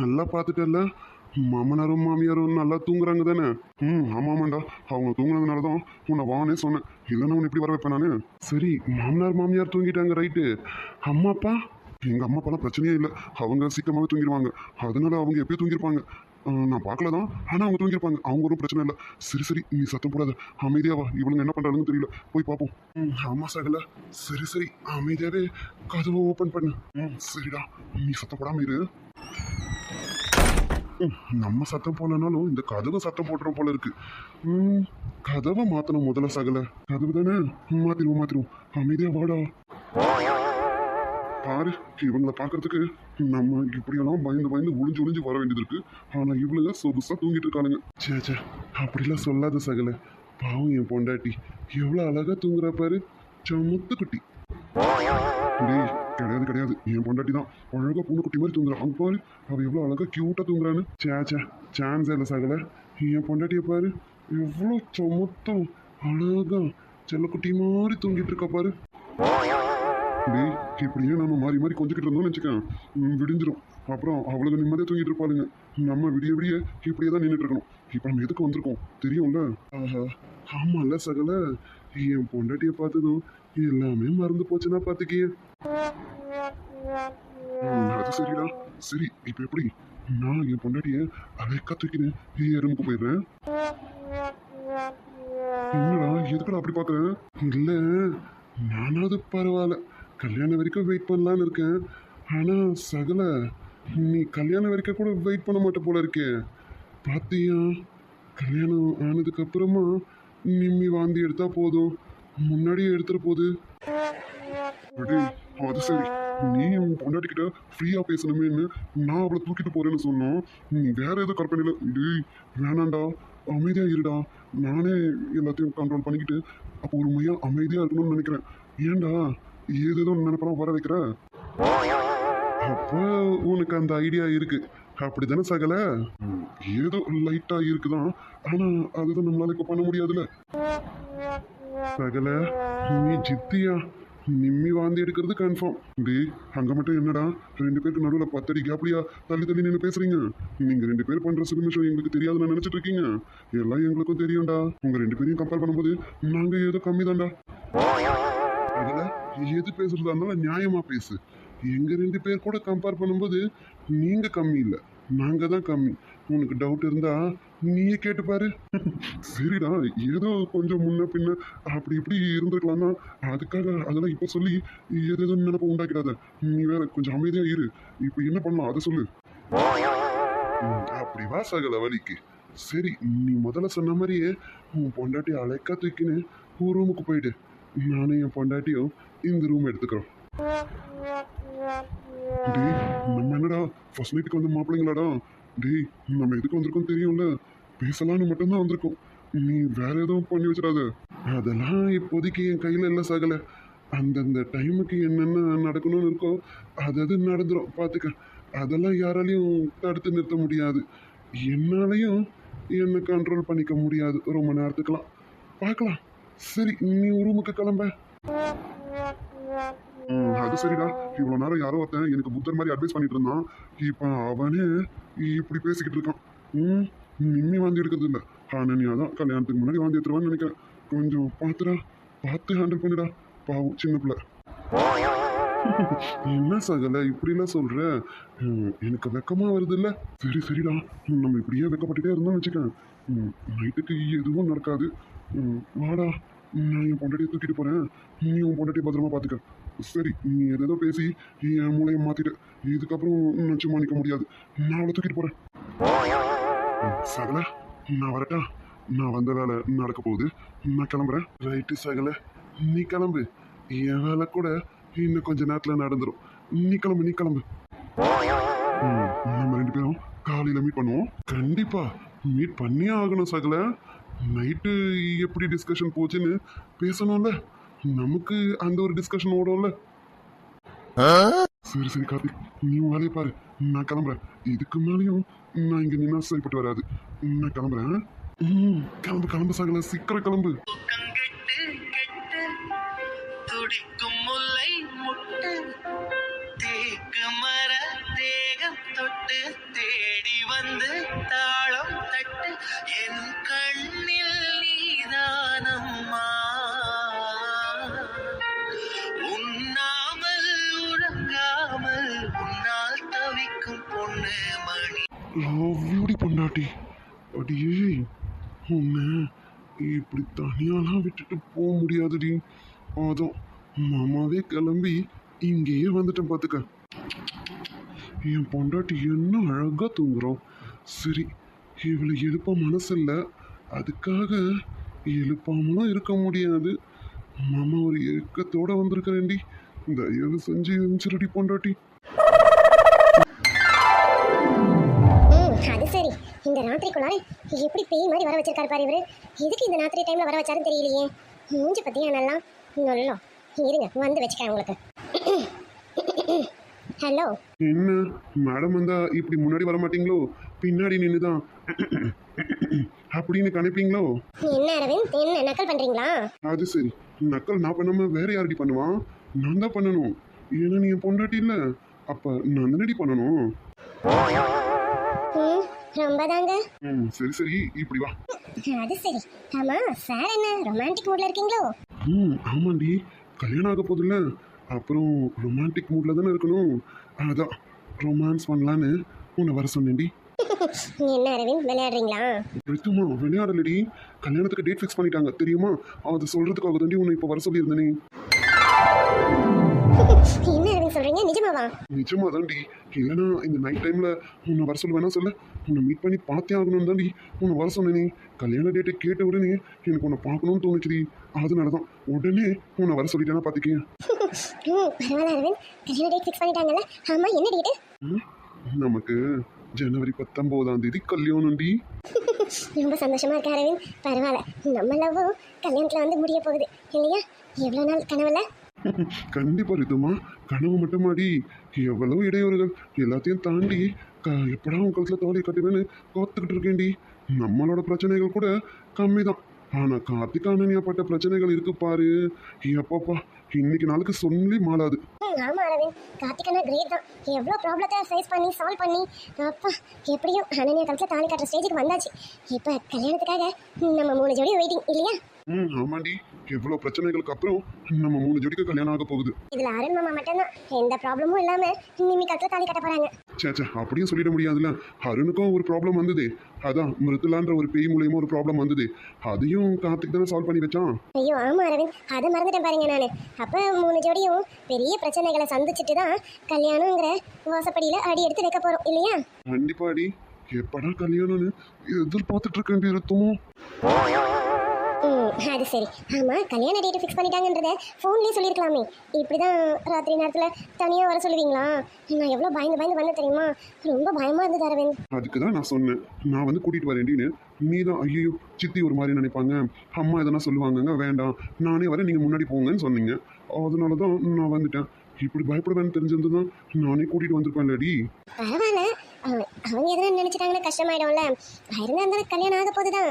நல்லா பார்த்துட்டல மாமனாரும் மாமியாரும் நல்லா தூங்குறாங்க தானே? ம் ஆமாமாண்டா. அவங்க தூங்குனதுனால தான் உன்னை வானே சொன்னேன். இல்லைன்னா உன்னை இப்படி வர வைப்பேன் நான். சரி மாமனார் மாமியார் தூங்கிட்டாங்க ரைட்டு. அம்மா அப்பா எங்கள் அம்மா அப்பாலாம் பிரச்சனையே இல்லை. அவங்க சீக்கிரமாகவே தூங்கிடுவாங்க. அதனால அவங்க எப்பயும் தூங்கியிருப்பாங்க. நான் பார்க்கல தான் ஆனால் அவங்க தூங்கியிருப்பாங்க. அவங்க ஒரு பிரச்சனை இல்லை. சரி சரி நீ சத்தம் போடாத. அமைதியாவா? இவளுங்க என்ன பண்ணுறாங்கன்னு தெரியல. போய் பார்ப்போம் ம் ஆமாம் சகல. சரி சரி அமைதியாகவே கதவை ஓப்பன் பண்ணு. ம் சரிடா. நீ சத்தம் போடாம இரு. நம்ம சத்தம் போலனாலும் இந்த கதவை சத்தம் போட்டுறோம் போல இருக்கு. ம், கதவை மாத்தணும் முதல்ல சகல. கதவு தானே? மாத்திருவோம் மாத்திருவோம் அமைதியா வாடா. பாரு இவங்கள பார்க்கறதுக்கு நம்ம இப்படியெல்லாம் பயந்து பயந்து ஒளிஞ்சு ஒளிஞ்சு வர வேண்டியது இருக்கு. ஆனா இவளுங்க சொகுசா தூங்கிட்டு இருக்கானுங்க. சே சே அப்படிலாம் சொல்லாத சகல. பாவம் என் பொண்டாட்டி. எவ்வளோ அழகாக தூங்குறா பாரு. சமுத்து குட்டி. டேய் கிடையாது கிடையாது. என் பொண்டாட்டி தான் அழகா பூனைக்குட்டி மாதிரி தூங்குறான் அவங்க பாரு அவள் எவ்வளவு அழகா கியூட்டா தூங்குறான்னு. சே சே சான்ஸ் இல்லை சகல. என் பொண்டாட்டிய பாரு எவ்வளவு சொமத்தம் அழகா செல்லக்குட்டி மாதிரி தூங்கிட்டு இருக்கா பாரு. டேய் இப்படியே நம்ம மாறி மாறி கொஞ்சிக்கிட்டு இருந்தோம்னு வச்சுக்கேன். விடிஞ்சிடும் அப்புறம் அவளுக்கு நிம்மதியாக தூங்கிட்டு இருப்பாளுங்க. நம்ம விடிய விடிய இப்படியே தான் நின்றுட்டு இருக்கணும். இப்போ நம்ம எதுக்கு வந்திருக்கோம்? தெரியும்ல? ஆஹா. ஆமாம்ல சகல. என் பொண்டாட்டியை பார்த்ததும் எல்லாமே மறந்து போச்சுன்னா பாத்துக்கிய. அது சரிடா. சரி இப்போ எப்படி? நான் என் பொண்டாட்டியை அழைக்கா தூக்கினேன். எறும்புக்கு போயிடுறேன் என்னடா எதுக்குடா அப்படி பார்க்குறேன் இல்லை நானாவது பரவாயில்ல. கல்யாணம் வரைக்கும் வெயிட் பண்ணலான்னு இருக்கேன். ஆனால் சகல நீ கல்யாணம் வரைக்கும் கூட வெயிட் பண்ண மாட்டே போல இருக்கே. பாத்தியா? கல்யாணம் ஆனதுக்கு அப்புறமா நிம்மி வாந்தி எடுத்தா போதும் முன்னாடியே எடுத்துற போகுது அடே, அது சரி. நீ உன் பொண்டாட்டிக்கிட்ட ஃப்ரீயா பேசணுமேன்னு நான் அவளை தூக்கிட்டு போறேன்னு சொன்னோம். நீ வேற ஏதோ கற்பனையில டேய் வேணாண்டா அமைதியா இருடா. நானே எல்லாத்தையும் கண்ட்ரோல் பண்ணிக்கிட்டு அப்போ ஒரு மையா அமைதியா இருக்கணும்னு நினைக்கிறேன். ஏன்டா ஏதேதோ நினைப்பெல்லாம் வர வைக்கிற? அப்போ உனக்கு அந்த ஐடியா இருக்கு. அப்படிதானே சகல? ஏதோ லைட்டா இருக்குதான். ஆனா அதுதான் நம்மளால இப்ப பண்ண முடியாதுல்ல. சகல நீ ஜித்தியா. நிம்மி வாந்தி எடுக்கிறது கன்ஃபார்ம் டேய் அங்க மட்டும் என்னடா? ரெண்டு பேருக்கு நடுவில் பத்தடி கேப்லியா தள்ளி தள்ளி நின்று பேசுறீங்க. நீங்க ரெண்டு பேர் பண்ற சினிமேஷன் எங்களுக்கு தெரியாதுன்னு நினைச்சிட்டு இருக்கீங்க. எல்லாம் எங்களுக்கும் தெரியும்டா. உங்க ரெண்டு பேரையும் கம்பேர் பண்ணும்போது நாங்க ஏதோ கம்மி தான்டா எது பேசுறதா இருந்தாலும் நியாயமா பேசு. எங்க ரெண்டு பேர் கூட கம்பேர் பண்ணும்போது நீங்க கம்மி இல்ல. நாங்க தான் கம்மி. உனக்கு டவுட் இருந்தா நீயே கேட்டு பாரு. சரிடா ஏதோ கொஞ்சம் முன்ன பின்ன அப்படி இப்படி இருந்திருக்கலாம் தான். அதுக்காக அதெல்லாம் இப்போ சொல்லி ஏதேதோ நினைப்ப உண்டாக்கிடாத. நீ வேற கொஞ்சம் அமைதியா இரு. இப்போ என்ன பண்ணலாம்? அதை சொல்லு. அப்படி வா சகல வலிக்கு சரி நீ முதல்ல சொன்ன மாதிரியே உன் பொண்டாட்டி அழைக்கா தூக்கின்னு ஒரு ரூமுக்கு போயிடு. நானும் என் பொண்டாட்டியும் இந்த ரூம் எடுத்துக்கிறோம். டேய் நம்ம என்னடா ஃபர்ஸ்ட் நைட்டுக்கு வந்த மாப்பிள்ளைங்களாடா? டேய் நம்ம எதுக்கு வந்திருக்கோம் தெரியும்ல. பேசலாம்னு மட்டும்தான் வந்திருக்கோம். நீ வேற எதுவும் பண்ணி வச்சிடாத. அதெல்லாம் இப்போதைக்கு என் கையில் இல்லை சாகலை. அந்தந்த டைமுக்கு என்னென்ன நடக்கணும்னு இருக்கோ அது அது நடந்துடும் பார்த்துக்க அதெல்லாம் யாராலையும் தடுத்து நிறுத்த முடியாது. என்னாலையும் என்னை கண்ட்ரோல் பண்ணிக்க முடியாது. ரொம்ப நேரத்துக்கெல்லாம். பார்க்கலாம் சரி நீ ரூமுக்கு கிளம்ப. அது சரிடா. இவ்வளோ நேரம் யாரோ ஒருத்தன் எனக்கு புத்தர் மாதிரி அட்வைஸ் பண்ணிட்டு இருந்தான். இப்போ அவனே இப்படி பேசிக்கிட்டு இருக்கான். ம் நிம்மி வாந்தி எடுக்கிறது இல்லை. நீ அதான் கல்யாணத்துக்கு முன்னாடி வாந்தி எடுத்துருவான்னு நினைக்கிறேன். கொஞ்சம் பார்த்துடா. பார்த்து ஹேண்டில் பண்ணிடா. பாவம் சின்ன பிள்ளை. என்ன சகல இப்படிலாம் சொல்ற? ம், எனக்கு வெக்கமா வருது இல்ல சரி சரிடா. நம்ம இப்படியே வெக்கப்பட்டுட்டே இருந்தோம்னு வச்சுக்கேன் ம், நைட்டுக்கு எதுவும் நடக்காது. வாடா. நான் என் பொண்டாட்டியை தூக்கிட்டு போறேன். நீ உன் பொண்டாட்டியை பத்திரமா பாத்துக்க. சரி நீ எதேதோ பேசி என் மூளையை மாத்திட்ட இதுக்கப்புறம் சும்மா மாணிக்க முடியாது. நான் அவளை தூக்கிட்டு போறேன். சகல நான் வரட்டா? நான் வந்த வேலை நடக்க போகுது. நான் கிளம்புறேன். ரைட்டு சகல. நீ கிளம்பு. என் வேலை கூட இன்னும் கொஞ்ச நேரத்தில் நடந்துடும் நீ கிளம்பு நீ கிளம்பு. நம்ம ரெண்டு பேரும் காலையில் மீட் பண்ணுவோம். கண்டிப்பா மீட் பண்ணியே ஆகணும் சகல. நைட்டு எப்படி டிஸ்கஷன் போச்சுன்னு பேசணும்ல. நமக்கு அந்த ஒரு டிஸ்கஷன் ஓடும்ல. சரி சரி கார்த்திக் நீ வேலையை பாரு. நான் கிளம்புறேன். இதுக்கு மேலேயும் நான் இங்க நின்னா சரிப்பட்டு வராது. நான் கிளம்புறேன். ம், கிளம்பு கிளம்பு சாகல. சீக்கிரம் கிளம்பு. துடிக்கும் முல்லை முட்டை. உன்னை இப்படி தனியாலாம் விட்டுட்டு போக முடியாதுடி. அதான் மாமாவே கிளம்பி இங்கேயே வந்துட்டேன் பார்த்துக்க என் பொண்டாட்டி என்ன அழகாக தூங்குறோம் சரி இவளை எழுப்ப மனசில்ல. அதுக்காக எழுப்பாமலாம் இருக்க முடியாது. மாமா ஒரு ஏக்கத்தோட வந்திருக்கிறேன்டி. தயவு செஞ்சு எழுந்துருடி பொண்டாட்டி. ராத்திரிக்குள்ளார எப்படி பேய் மாதிரி வர வச்சிருக்காரு பாரு இவரு. எதுக்கு இந்த ராத்திரி டைம்ல வர வச்சாருன்னு தெரியலையே. மூஞ்சி பத்தியா நல்லா நல்லோ இருங்க வந்து வச்சுக்கிறேன் உங்களுக்கு. ஹலோ என்ன? மேடம் வந்தா இப்படி முன்னாடி வர மாட்டீங்களோ? பின்னாடி நின்று தான் அப்படின்னு கணிப்பீங்களோ? என்ன அரவிந்த்? என்ன நக்கல் பண்றீங்களா? அது சரி. நக்கல் நான் பண்ணாம வேற யாரடி பண்ணுவான்? நான் தான் பண்ணணும். ஏன்னா நீ பொண்டாட்டி இல்ல. அப்ப நான் தானடி பண்ணணும்? ரொம்ப தாங்க ம் சரி சரி. இப்படி வா. அது சரி. ஆமா சார் என்ன ரொமான்டிக் மூட்ல இருக்கீங்களோ? ம் ஆமாண்டி. கல்யாணம் ஆக போதில்ல. அப்புறம் ரொமான்டிக் மூட்ல தானே இருக்கணும். அதான் ரொமான்ஸ் பண்ணலான்னு உன்னை வர சொன்னேன்டி. என்ன அரவிந்த் விளையாடுறீங்களா? ரித்துமா விளையாடலடி. கல்யாணத்துக்கு டேட் ஃபிக்ஸ் பண்ணிட்டாங்க தெரியுமா? அதை சொல்றதுக்காக தாண்டி உன்னை இப்போ வர சொல்லியிருந்தேனே. என்ன அரவிந்த் சொல்றீங்க? நிஜமாவா? நிஜமா தாண்டி இல்லைன்னா இந்த நைட் டைம்ல உன்னை வர சொல்ல வேணா சொல்ல? உன்னை மீட் பண்ணி பார்த்தே ஆகணும்னு தாண்டி உன்னை வர சொன்னேனே. கல்யாண டேட்டை கேட்ட உடனே எனக்கு உன்னை பார்க்கணும்னு தோணுச்சுடி. அதனால தான் உடனே உன்னை வர சொல்லிட்டேன்னா பார்த்துக்கேன் ம் பரவாயில்ல அரவிந்த். கல்யாண டேட் ஃபிக்ஸ் பண்ணிட்டாங்கல்ல. ஆமா என்ன டேட்டு ம், நமக்கு ஜனவரி பத்தொம்போதாம் தேதி கல்யாணம்டி. ரொம்ப சந்தோஷமா இருக்கு அரவிந்த். பரவாயில்ல. நம்ம லவ்வும் கல்யாணத்துல வந்து முடிய போகுது. இல்லையா? எவ்வளோ நாள் கனவுல? கண்டிப்பா ரிதுமா கனவு மட்டுமாடி. எவ்வளவு இடையூறுகள். எல்லாத்தையும் தாண்டி க எப்படா உன் கழுத்துல தோலை கட்டுவேன்னு காத்துக்கிட்டு இருக்கேன்டி. நம்மளோட பிரச்சனைகள் கூட கம்மி தான் ஆனா கார்த்திக் அனன்யாப்பட்ட பிரச்சனைகள் இருக்கு பாரு. எப்பப்பா இன்னைக்கு நாளுக்கு சொல்லி மாளாது. ம், ஆமா அரவிந்த். கார்த்திகனா கிரேட் தான். எவ்வளோ ப்ராப்ளத்தை ஃபேஸ் பண்ணி சால்வ் பண்ணி. அப்பா எப்படியும் அனன்யா காலத்தில் தாலி கட்டுற ஸ்டேஜுக்கு வந்தாச்சு. இப்போ கல்யாணத்துக்காக நம்ம மூணு ஜோடி வெயிட்டிங் இல்லையா? ம் ஆமாண்டி. எவ்வளோ பிரச்சனைகளுக்கு அப்புறம் நம்ம மூணு ஜோடிக்கு கல்யாணம் ஆக போகுது. இதில் அருண் மாமா மட்டும்தான். எந்த ப்ராப்ளமும் இல்லாமல் நிம்மி காலத்தில் தாலி கட்ட போகிறாங்க சே சே அப்படியும் சொல்லிட முடியாதுல்ல. அருணுக்கும் ஒரு ப்ராப்ளம் வந்ததே. அதான் மிருதுலான்ற ஒரு பேய் மூலியமா ஒரு ப்ராப்ளம் வந்ததே. அதையும் கார்த்திக் தானே சால்வ் பண்ணி வச்சான்? ஐயோ ஆமா அரவிந்த். அதை மறந்துட்டேன் பாருங்க நான். அப்போ மூணு ஜோடியும் பெரிய பிரச்சனைகளை சந்திச்சுட்டு தான் கல்யாணங்கிற வாசப்படியில் அடி எடுத்து வைக்க போகிறோம் இல்லையா? கண்டிப்பாடி எப்படா கல்யாணம்னு எதிர்பார்த்துட்டு இருக்கேன் அது சரி. ஆமாம் கல்யாண டேட் ஃபிக்ஸ் பண்ணிட்டாங்கன்றத ஃபோன்லேயே சொல்லியிருக்கலாமே. இப்படி தான் ராத்திரி நேரத்தில் தனியாக வர சொல்லுவீங்களா? நான் எவ்வளோ பயந்து பயந்து வந்தேன் தெரியுமா? ரொம்ப பயமாக இருந்தது அரவிந்த். அதுக்கு தான் நான் சொன்னேன். நான் வந்து கூட்டிட்டு வரேன்டின்னு நீ தான் ஐயோ சித்தி ஒரு மாதிரி நினைப்பாங்க. அம்மா எதனா சொல்லுவாங்கங்க வேண்டாம். நானே வரேன் நீங்கள் முன்னாடி போங்கன்னு சொன்னீங்க. அதனால தான் நான் வந்துட்டேன். இப்படி பயப்படுவேன்னு தெரிஞ்சிருந்ததும் நானே கூட்டிட்டு வந்திருப்பேன் லேடி பரவாயில்ல. அவங்க எதனா நினச்சிட்டாங்கன்னா கஷ்டமாயிடும்ல. இருந்தால் இருந்தாலும் கல்யாணம் ஆக போதுதான்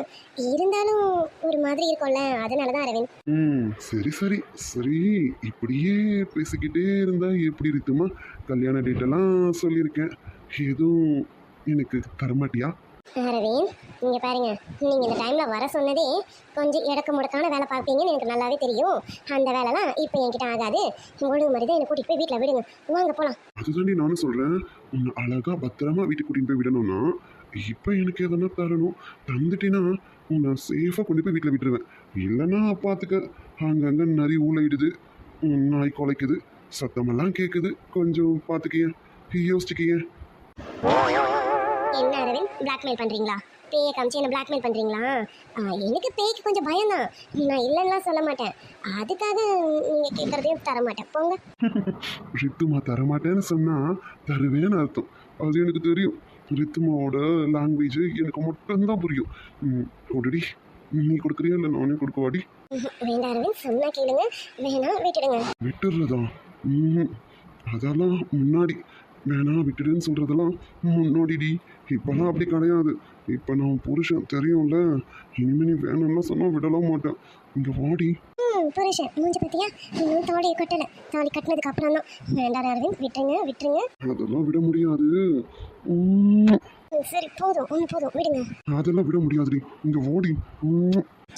இருந்தாலும் ஒரு மாதிரி இருக்கும்ல. அதனால தான் அரவிந்த். ம் சரி சரி. சரி இப்படியே பேசிக்கிட்டே இருந்தால் எப்படி இருக்குமா கல்யாண டேட்டெல்லாம் சொல்லியிருக்கேன். எதுவும் எனக்கு தரமாட்டியா? அரவிந்த் நீங்கள் பாருங்க. நீங்கள் இந்த டைமில் வர சொன்னதே கொஞ்சம் இடக்கு முடக்கான வேலை பார்ப்பீங்கன்னு எனக்கு நல்லாவே தெரியும். அந்த வேலைலாம் இப்போ என்கிட்ட ஆகாது. ஒழுங்கு மாதிரி தான் என்னை கூட்டிகிட்டு போய் வீட்டில் விடுங்க. வாங்க போகலாம் அதுதாண்டி நானும் சொல்கிறேன் உன்னை அழகாக பத்திரமா வீட்டுக்கு கூட்டிகிட்டு போய் விடணும்னா இப்போ எனக்கு எதனா தரணும். தந்துட்டேன்னா உன்னை சேஃபாக கொண்டு போய் வீட்டில் விட்டுருவேன். இல்லைன்னா பார்த்துக்க அங்கங்கே நிறைய ஊழையிடுது நாய் குலைக்குது. சத்தமெல்லாம் கேட்குது கொஞ்சம் பார்த்துக்கிய யோசிச்சுக்கிய. என்ன அரவிந்த்? பிளாக்மெயில் பண்ணுறீங்களா பேயை காமிச்சு என்ன பிளாக்மெயில் பண்ணுறீங்களா எனக்கு பேய்க்கு கொஞ்சம் பயம்தான் நான் இல்லைன்னா சொல்ல மாட்டேன். அதுக்காக நீங்கள் கேட்குறதையும் தர மாட்டேன். போங்க. ரித்துமா தரமாட்டேன்னு சொன்னால் தருவேன்னு அர்த்தம். அது எனக்கு தெரியும். ரித்துமாவோட லாங்குவேஜ் எனக்கு மட்டும்தான் புரியும். ம், கொடுடி நீ கொடுக்குறியா இல்லை நானே கொடுக்கவாடி? வேண்டாம் அரவிந்த். சொன்னா கேளுங்க. வேணா விட்டுடுங்க. விட்டுடுறதா? ம் அதெல்லாம் முன்னாடி. வேணா விட்டுடுன்னு சொல்கிறதெல்லாம் முன்னாடிடி. இப்போலாம் அப்படி கிடையாது. இப்போ நான் புருஷன் தெரியும்ல. இனிமே நீ வேணும்லாம் சொன்னால் விடலாம் மாட்டேன். இங்கே வாடி. புருஷன். மூஞ்சி பத்தியா? இன்னும் தாலியை கட்டலை. தாலி கட்டினதுக்கு அப்புறம் தான் வேண்டாம் அரவிந்த் விட்டுருங்க விட்டுருங்க. அதெல்லாம் விட முடியாது. சரி போதும் ஒன்று போதும் விடுங்க. அதெல்லாம் விட முடியாதுடி. இங்க ஓடி.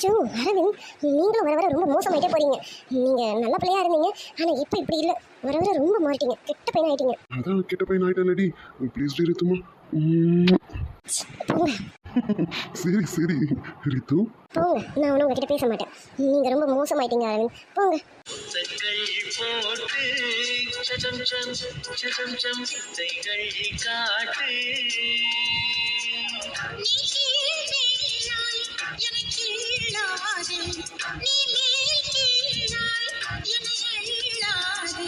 சோ அரவிந்த் நீங்களும் வர வர ரொம்ப மோசமாயிட்டே போறீங்க. நீங்க நல்ல பிள்ளையா இருந்தீங்க ஆனா இப்போ இப்படி இல்ல. வர வர ரொம்ப மாறிட்டீங்க கெட்ட பையன் ஆயிட்டீங்க. அதான் கெட்ட பையன் ஆயிட்டேன்லடி. ப்ளீஸ் ரித்துமா. போங்க. சரி சரி. ரித்து. போங்க நான் ஒன்றும் உங்ககிட்ட பேச மாட்டேன். நீங்க ரொம்ப மோசமாயிட்டீங்க அரவிந்த். போங்க. போட்டு சடம் சம் சடம் சம் சைகள் காட்டு. நீ மேல் கீழாய் என எழாதே